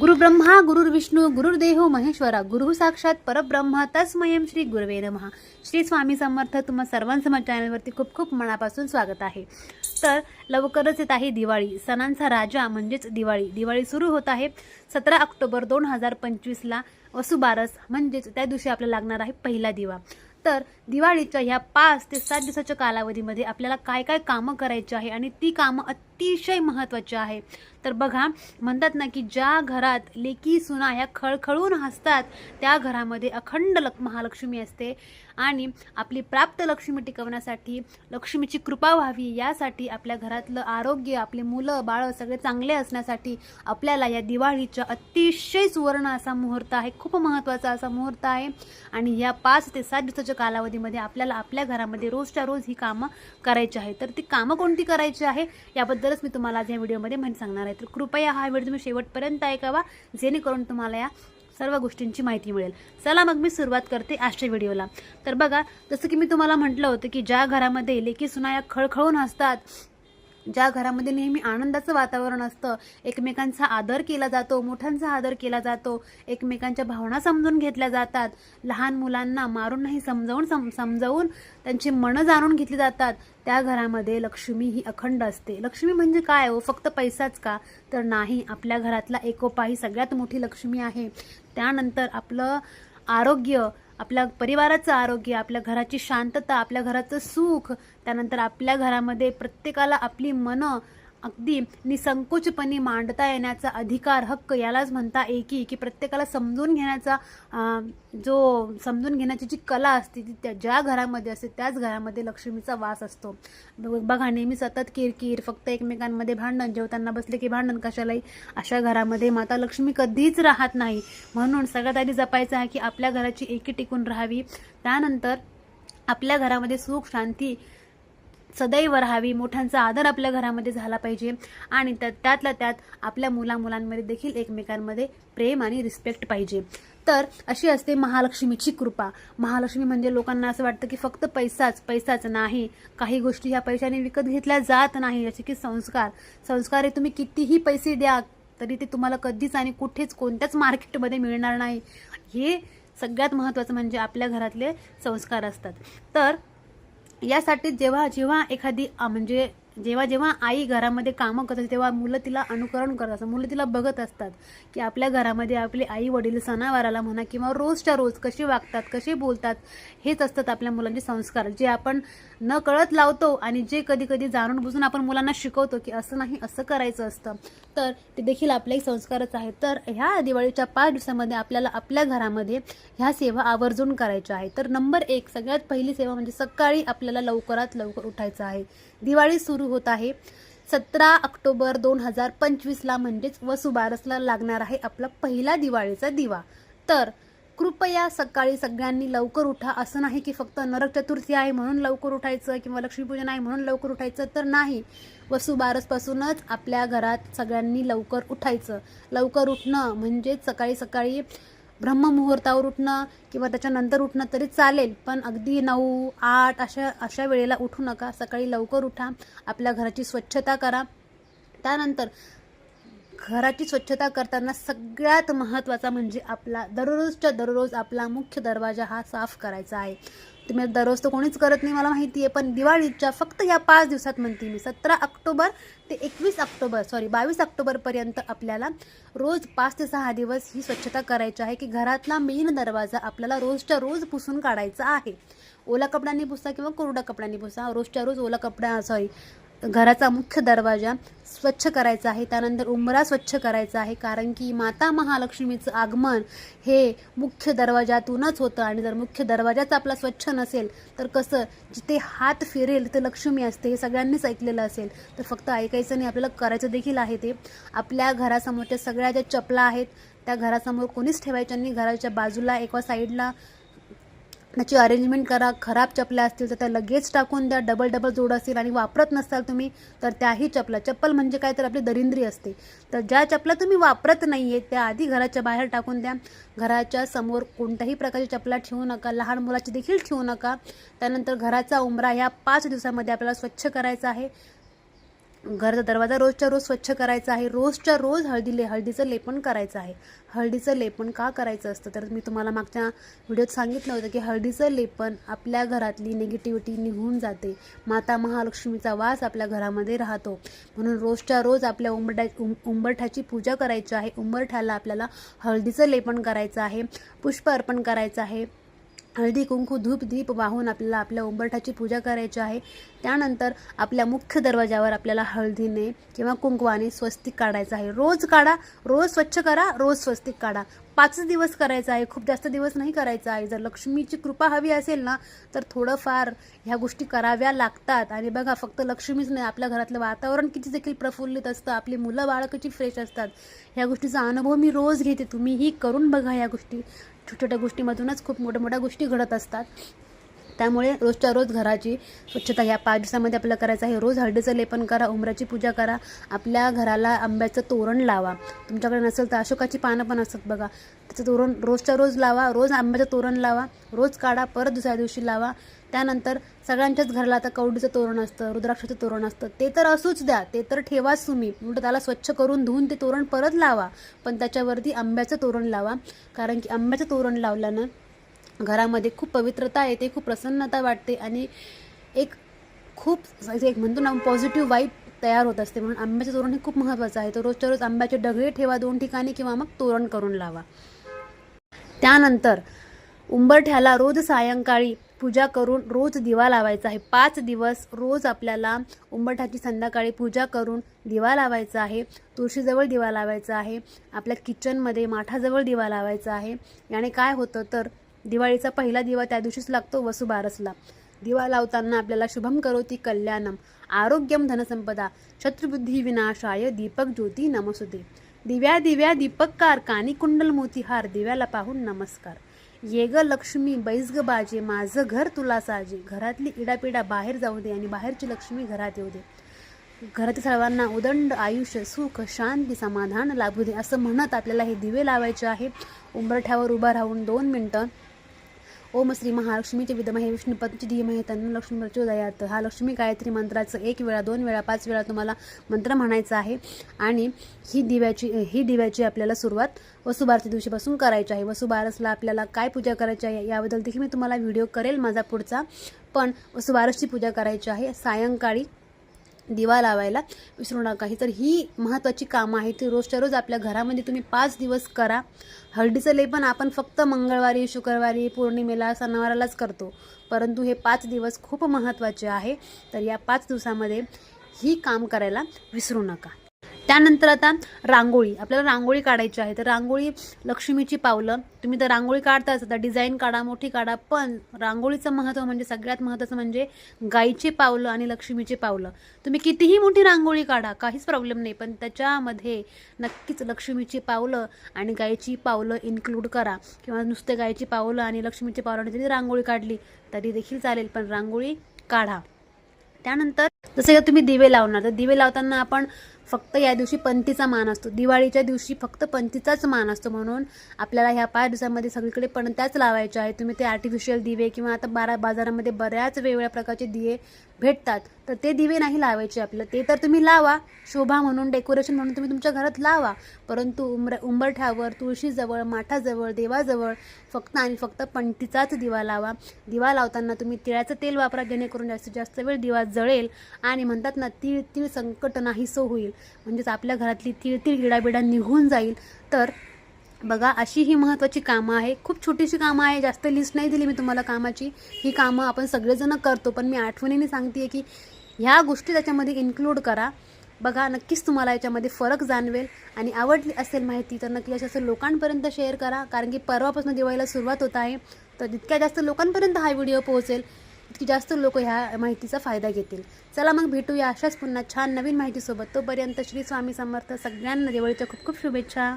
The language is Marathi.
गुरुब्रह्मा गुरुर्विष्णू गुरुर्देहो महेश्वरा गुरु साक्षात परब्रह्म तस्मयम श्री गुरुवे नमहा श्री स्वामी समर्थ तुम्हा सर्वांचं माझ्या चॅनलवरती खूप खूप मनापासून स्वागत आहे. तर लवकरच येत आहे दिवाळी. सणांचा राजा म्हणजेच दिवाळी. दिवाळी सुरू होत आहे सतरा ऑक्टोबर दोन हजार पंचवीसला वसुबारस म्हणजेच त्या दिवशी आपल्याला लागणार आहे पहिला दिवा. तर दिवाळीच्या ह्या पाच ते सात दिवसाच्या कालावधीमध्ये आपल्याला काय काय कामं करायची आहे आणि ती कामं अतिशय महत्त्वाचे आहे. तर बघा म्हणतात ना की ज्या घरात लेकी सुना ह्या खळखळून हसतात त्या घरामध्ये अखंड लक महालक्ष्मी असते. आणि आपली प्राप्त लक्ष्मी टिकवण्यासाठी लक्ष्मीची कृपा व्हावी यासाठी आपल्या घरातलं आरोग्य आपले मुलं बाळं सगळे चांगले असण्यासाठी आपल्याला या दिवाळीच्या अतिशय सुवर्ण असा मुहूर्त आहे. खूप महत्त्वाचा असा मुहूर्त आहे. आणि या पाच ते सात दिवसाच्या कालावधीमध्ये आपल्याला आपल्या घरामध्ये रोजच्या रोज ही कामं करायची आहे तर ती कामं कोणती करायची आहे? याबद्दल तरच मी तुम्हाला आज या व्हिडिओमध्ये माहिती सांगणार आहे. तर कृपया हा व्हिडिओ तुम्ही शेवटपर्यंत ऐकावा जेणेकरून तुम्हाला या सर्व गोष्टींची माहिती मिळेल. चला मग मी सुरुवात करते आजच्या व्हिडिओला. तर बघा जसं की मी तुम्हाला म्हटलं होतं की ज्या घरामध्ये लेकी सुनाया खळखळून हसतात ज्या घरामध्ये नेहमी आनंदाचं वातावरण असतं एकमेकांचा आदर केला जातो मोठ्यांचा आदर केला जातो एकमेकांच्या भावना समजून घेतल्या जातात लहान मुलांना मारून नाही समजावून सम समजावून त्यांची मनं जाणून घेतली जातात त्या घरामध्ये लक्ष्मी ही अखंड असते. लक्ष्मी म्हणजे काय हो? फक्त पैसाच का? तर नाही आपल्या घरातला एकोपा ही सगळ्यात मोठी लक्ष्मी आहे. त्यानंतर आपलं आरोग्य आपल्या परिवाराचं आरोग्य आपल्या घराची शांतता आपल्या घराचं सुख त्यानंतर आपल्या घरामध्ये प्रत्येकाला आपली मनं अगदी निसंकोचपणे मांडता येण्याचा अधिकार हक्क यालाच म्हणता एकी की प्रत्येकाला समजून घेण्याचा जो समजून घेण्याची जी कला असते ती त्या ज्या घरामध्ये असते त्याच घरामध्ये लक्ष्मीचा वास असतो. बघा नेहमी सतत किरकिर फक्त एकमेकांमध्ये भांडण जेवताना बसले की भांडण कशालाही अशा घरामध्ये माता लक्ष्मी कधीच राहत नाही. म्हणून सगळ्यात आधी जपायचं आहे की आपल्या घराची एकी टिकून राहावी. त्यानंतर आपल्या घरामध्ये सुख शांती सदैव राहावी मोठ्यांचा आदर आपल्या घरामध्ये झाला पाहिजे. आणि त्या त्यातल्या त्यात आपल्या मुला मुलांमध्ये देखील एकमेकांमध्ये प्रेम आणि रिस्पेक्ट पाहिजे. तर अशी असते महालक्ष्मीची कृपा. महालक्ष्मी म्हणजे लोकांना असं वाटतं की फक्त पैसाच पैसाच नाही. काही गोष्टी ह्या पैशाने विकत घेतल्या जात नाही जसे की संस्कार. संस्कार हे तुम्ही कितीही पैसे द्या तरी ते तुम्हाला कधीच आणि कुठेच कोणत्याच मार्केटमध्ये मिळणार नाही. हे सगळ्यात महत्त्वाचं म्हणजे आपल्या घरातले संस्कार असतात. तर यासाठी जेव्हा जेव्हा एखादी म्हणजे जेव्हा जेव्हा आई घरामध्ये कामं करत असते तेव्हा मुलं तिला अनुकरण करत असतात. मुलं तिला बघत असतात की आपल्या घरामध्ये आपले आई वडील सणावाराला म्हणा किंवा रोजच्या रोज कसे वागतात कसे बोलतात हेच असतात आपल्या मुलांचे संस्कार. जे आपण न कळत लावतो आणि जे कधी कधी जाणून बुजून आपण मुलांना शिकवतो की असं नाही असं करायचं असतं तर ते देखील आपले एक संस्कारच आहेत. तर ह्या दिवाळीच्या पाच दिवसामध्ये आपल्याला आपल्या घरामध्ये ह्या सेवा आवर्जून करायच्या आहे तर नंबर एक सगळ्यात पहिली सेवा म्हणजे सकाळी आपल्याला लवकरात लवकर उठायचं आहे. दिवाळी सुरू होत आहे. सतरा ऑक्टोबर दोन हजार पंचवीसला म्हणजेच वसुबारसला लागणार आहे आपला पहिला दिवाळीचा दिवा. तर कृपया सकाळी सगळ्यांनी लवकर उठा. असं नाही की फक्त नरक चतुर्थी आहे म्हणून लवकर उठायचं किंवा लक्ष्मीपूजन आहे म्हणून लवकर उठायचं तर नाही. वसुबारसपासूनच आपल्या घरात सगळ्यांनी लवकर उठायचं. लवकर उठणं म्हणजेच सकाळी सकाळी ब्रह्ममुहूर्तावर उठणं किंवा त्याच्यानंतर उठणं तरी चालेल पण अगदी नऊ आठ अशा अशा वेळेला उठू नका. सकाळी लवकर उठा. आपल्या घराची स्वच्छता करा. त्यानंतर घराची स्वच्छता करताना सगळ्यात महत्त्वाचा म्हणजे आपला दररोजच्या दररोज आपला मुख्य दरवाजा हा साफ करायचा आहे. तुम्ही दररोज तर कोणीच करत नाही मला माहिती आहे. पण दिवाळीच्या फक्त या पाच दिवसात म्हणते मी सतरा ऑक्टोबर ते एकवीस ऑक्टोबर सॉरी बावीस ऑक्टोबरपर्यंत आपल्याला रोज पाच ते सहा दिवस ही स्वच्छता करायची आहे की घरातला मेन दरवाजा आपल्याला रोजच्या रोज पुसून काढायचा आहे. ओला कपड्यांनी पुसा किंवा कोरड्या कपड्यांनी पुसा रोजच्या रोज ओला कपडा सॉरी घराचा मुख्य दरवाजा स्वच्छ करायचा आहे. त्यानंतर उंबरा स्वच्छ करायचा आहे कारण की माता महालक्ष्मीचं आगमन हे मुख्य दरवाजातूनच होतं आणि जर मुख्य दरवाजाच आपला स्वच्छ नसेल तर कसं जिथे हात फिरेल तिथे लक्ष्मी असते हे सगळ्यांनीच ऐकलेलं असेल. तर फक्त ऐकायचं नाही आपल्याला करायचं देखील आहे ते. आपल्या घरासमोरच्या सगळ्या ज्या चपला आहेत त्या घरासमोर कोणीच ठेवायच्या नाही. घराच्या बाजूला एका साईडला त्याची अरेंजमेंट करा खराब चपल्या असतील तर त्या लगेच टाकून द्या डबल डबल जोड असतील आणि वापरत नसाल तुम्ही तर त्याही चपला. चप्पल म्हणजे काय तर आपली दरिंद्री असते. तर ज्या चपला तुम्ही वापरत नाही आहे त्या आधी घराच्या बाहेर टाकून द्या. घराच्या समोर कोणत्याही प्रकारची चपला ठेवू नका लहान मुलाची देखील ठेवू नका. त्यानंतर घराचा उंबरा ह्या पाच दिवसामध्ये आपल्याला स्वच्छ करायचा आहे. घराचा दरवाजा रोजच्या रोज स्वच्छ करायचा आहे. रोजच्या रोज हळदी ले हळदीचं लेपन करायचं आहे. हळदीचं लेपन का करायचं असतं? तर मी तुम्हाला मागच्या व्हिडिओत सांगितलं होतं की हळदीचं लेपन आपल्या घरातली निगेटिव्हिटी निघून जाते. माता महालक्ष्मीचा वास आपल्या घरामध्ये राहतो. म्हणून रोजच्या रोज आपल्या उंबरठ्या उं उंबरठ्याची पूजा करायची आहे. उंबरठ्याला आपल्याला हळदीचं लेपन करायचं आहे. पुष्प अर्पण करायचं आहे. हळदी कुंकू धूप दीप वाहून आपल्याला आपल्या उंबरठाची पूजा करायची आहे. त्यानंतर आपल्या मुख्य दरवाजावर आपल्याला हळदीने किंवा कुंकवाने स्वस्तिक काढायचं आहे. रोज काढा रोज स्वच्छ करा रोज स्वस्तिक काढा. पाच दिवस करायचं आहे खूप जास्त दिवस नाही करायचं आहे. जर लक्ष्मीची कृपा हवी असेल ना तर थोडंफार ह्या गोष्टी कराव्या लागतात. आणि बघा फक्त लक्ष्मीच नाही आपल्या घरातलं वातावरण किती देखील प्रफुल्लित असतं. आपली मुलं बाळं किती फ्रेश असतात. ह्या गोष्टीचा अनुभव मी रोज घेते. तुम्हीही करून बघा ह्या गोष्टी. छोट्या छोट्या गोष्टीमधूनच खूप मोठ्या मोठ्या गोष्टी घडत असतात. त्यामुळे रोजच्या रोज घराची स्वच्छता ह्या पाच दिवसामध्ये आपल्याला करायचं आहे. रोज हळदीचं लेपन करा उमराची पूजा करा आपल्या घराला आंब्याचं तोरण लावा. तुमच्याकडे नसेल तर अशोकाची पानं पण असतात बघा. त्याचं तोरण रोजच्या रोज लावा रोज आंब्याचं तोरण लावा रोज काढा परत दुसऱ्या दिवशी लावा. त्यानंतर सगळ्यांच्याच घराला आता कवडीचं तोरण असतं रुद्राक्षाचं तोरण असतं. ते तर असूच द्या ते तर ठेवाच तुम्ही. उलट त्याला स्वच्छ करून धुवून ते तोरण परत लावा. पण त्याच्यावरती आंब्याचं तोरण लावा. कारण की आंब्याचं तोरण लावल्यानं घरामध्ये खूप पवित्रता येते खूप प्रसन्नता वाटते आणि एक खूप एक म्हणतो ना पॉझिटिव्ह वाईब तयार होत असते. म्हणून आंब्याचं तोरण हे खूप महत्त्वाचं आहे. तर रोजच्या रोज आंब्याचे डगळे ठेवा दोन ठिकाणी किंवा मग तोरण करून लावा. त्यानंतर उंबरठ्याला रोज सायंकाळी पूजा करून रोज दिवा लावायचा आहे. पाच दिवस रोज आपल्याला उंबरठ्याची संध्याकाळी पूजा करून दिवा लावायचा आहे. तुळशीजवळ दिवा लावायचा आहे. आपल्या किचनमध्ये माठाजवळ दिवा लावायचा आहे. याने काय होतं तर दिवाळीचा पहिला दिवा त्या दिवशीच लागतो वसुबारसला. दिवा लावताना आपल्याला शुभम करोती कल्याणम. आरोग्यम धनसंपदा. शत्रुबुद्धी विनाशाय दीपक ज्योती नमसुदे दिव्या दिव्या दीपककार कानी कुंडल मोतीहार दिव्याला पाहून नमस्कार. ये ग लक्ष्मी बैस ग बाजे माझं घर तुला साजे. घरातली इडापिडा बाहेर जाऊ दे आणि बाहेरची लक्ष्मी घरात येऊ दे. घरातील सर्वांना उदंड आयुष्य सुख शांती समाधान लाभू दे. असं म्हणत आपल्याला हे दिवे लावायचे आहे. उंबरठ्यावर उभा राहून दोन मिनटं ओम श्री महालक्ष्मीचे विष्णू विष्णुपतीची धीमहे तन्न लक्ष्मी प्रचोदयात हा लक्ष्मी गायत्री मंत्राचं एक वेळा दोन वेळा पाच वेळा तुम्हाला मंत्र म्हणायचा आहे. आणि ही दिव्याची ही दिव्याची आपल्याला सुरुवात वसुबारच्या दिवशीपासून करायची आहे. वसुबारसला आपल्याला काय पूजा करायची आहे याबद्दल देखील मी तुम्हाला व्हिडिओ करेल माझा पुढचा. पण वसुबारसची पूजा करायची आहे सायंकाळी दिवा लावायला विसरू नका. ही तर ही महत्त्वाची कामं आहेत. ती रोजच्या रोज आपल्या घरामध्ये तुम्ही पाच दिवस करा. हळदीचं लेपन आपण फक्त मंगळवारी शुक्रवारी पौर्णिमेला सणावारालाच करतो. परंतु हे पाच दिवस खूप महत्त्वाचे आहे. तर या पाच दिवसामध्ये ही काम करायला विसरू नका. त्यानंतर आता रांगोळी. आपल्याला रांगोळी काढायची आहे. तर रांगोळी लक्ष्मीची पावलं. तुम्ही तर रांगोळी काढताच आता डिझाईन काढा मोठी काढा पण रांगोळीचं महत्त्व म्हणजे सगळ्यात महत्त्वाचं म्हणजे गाईचे पावलं आणि लक्ष्मीचे पावलं. तुम्ही कितीही मोठी रांगोळी काढा काहीच प्रॉब्लेम नाही. पण त्याच्यामध्ये नक्कीच लक्ष्मीची पावलं आणि गाईची पावलं इन्क्लूड करा. किंवा नुसते गाईची पावलं आणि लक्ष्मीची पावलं जरी रांगोळी काढली तरी देखील चालेल. पण रांगोळी काढा. त्यानंतर जसं का तुम्ही दिवे लावणार. तर दिवे लावताना आपण फक्त या दिवशी पंथीचा मान असतो. दिवाळीच्या दिवशी फक्त पंथीचाच मान असतो म्हणून आपल्याला ह्या पाच दिवसामध्ये सगळीकडे पणत्याच लावायच्या आहेत. तुम्ही ते आर्टिफिशियल दिवे किंवा आता बारा बाजारामध्ये बऱ्याच वेगवेगळ्या प्रकारचे दिवे भेटतात. तर ते दिवे नाही लावायचे आपलं ते तर तुम्ही लावा. शोभा म्हणून डेकोरेशन म्हणून तुम्ही तुमच्या घरात लावा. परंतु उंबर उंबरठ्यावर तुळशीजवळ माठाजवळ देवाजवळ फक्त आणि फक्त पंटीचाच दिवा लावा. दिवा लावताना तुम्ही तिळाचं तेल वापरा जेणेकरून जास्तीत जास्त वेळ दिवा जळेल आणि म्हणतात ना तीळ तीळ संकट नाहीसं होईल. म्हणजेच आपल्या घरातली तीळ तीळ हिडाबिडा निघून जाईल. तर बघा अशी ही महत्त्वाची कामं आहे. खूप छोटीशी कामं आहे जास्त लिस्ट नाही दिली मी तुम्हाला कामाची. ही कामं आपण सगळेजण करतो पण मी आठवणीने सांगते की ह्या गोष्टी त्याच्यामध्ये इन्क्लूड करा. बघा नक्कीच तुम्हाला याच्यामध्ये फरक जाणवेल आणि आवडली असेल माहिती तर नक्की असं लोकांपर्यंत शेअर करा. कारण की परवापासून दिवाळीला सुरुवात होत आहे तर जितक्या जास्त लोकांपर्यंत हा व्हिडिओ पोहोचेल इतकी जास्त लोक ह्या माहितीचा फायदा घेतील. चला मग भेटूया अशाच पुन्हा छान नवीन माहितीसोबत. तोपर्यंत श्री स्वामी समर्थ सगळ्यांना दिवाळीच्या खूप खूप शुभेच्छा.